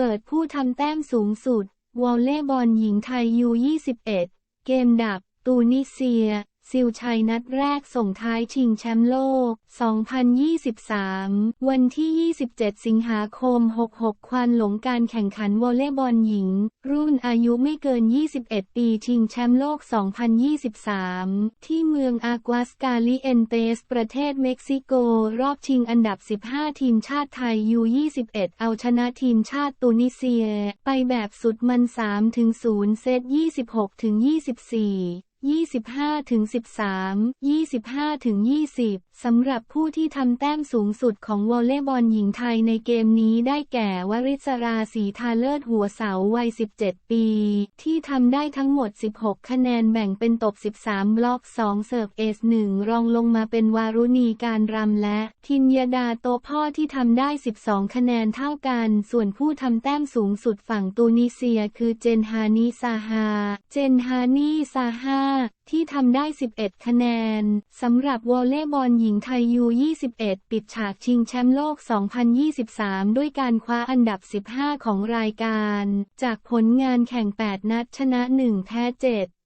เปิดผู้ทำแต้มสูงสุด วอลเล่บอลหญิงไทยยู21 เกมดับ ตูนิเซีย ซิลชัยนัดแรกส่งท้ายชิงแชมป์โลก 2023 วันที่ 27 สิงหาคม 66 ควันหลงการแข่งขันวอลเลย์บอลหญิง รุ่นอายุไม่เกิน 21 ปีชิงแชมป์โลก 2023 ที่เมืองอากวาสกาลิเอนเตส ประเทศเม็กซิโก รอบชิงอันดับ 15 ทีมชาติไทยยู21 เอาชนะทีมชาติตูนิเซีย ไปแบบสุดมัน 3-0 เซต 26-24 25ถึง13 25ถึง20 สำหรับผู้ที่ทำแต้มสูงสุดของวอลเลย์บอลหญิงไทยในเกมนี้ได้แก่วริศราศรีทาเลิศหัวเสาวัย 17 ปี ที่ทำได้ทั้งหมด 16 คะแนนแบ่งเป็นตบ 13 บล็อก 2 เสิร์ฟเอส 1 รองลงมาเป็นวารุณีการรำและ ทินยดาโตพ่อที่ทำได้ 12 คะแนนเท่ากัน ส่วนผู้ทำแต้มสูงสุดฝั่งตูนิเซียคือเจนฮานีซาฮา เจนฮานีซาฮาที่ทำได้ 11 คะแนน สำหรับวอลเลย์บอลหญิงไทยยู 21 ปิดฉากชิงแชมป์โลก 2023 ด้วยการคว้าอันดับ 15 ของรายการ จากผลงานแข่ง 8 นัดชนะ 1 แพ้ 7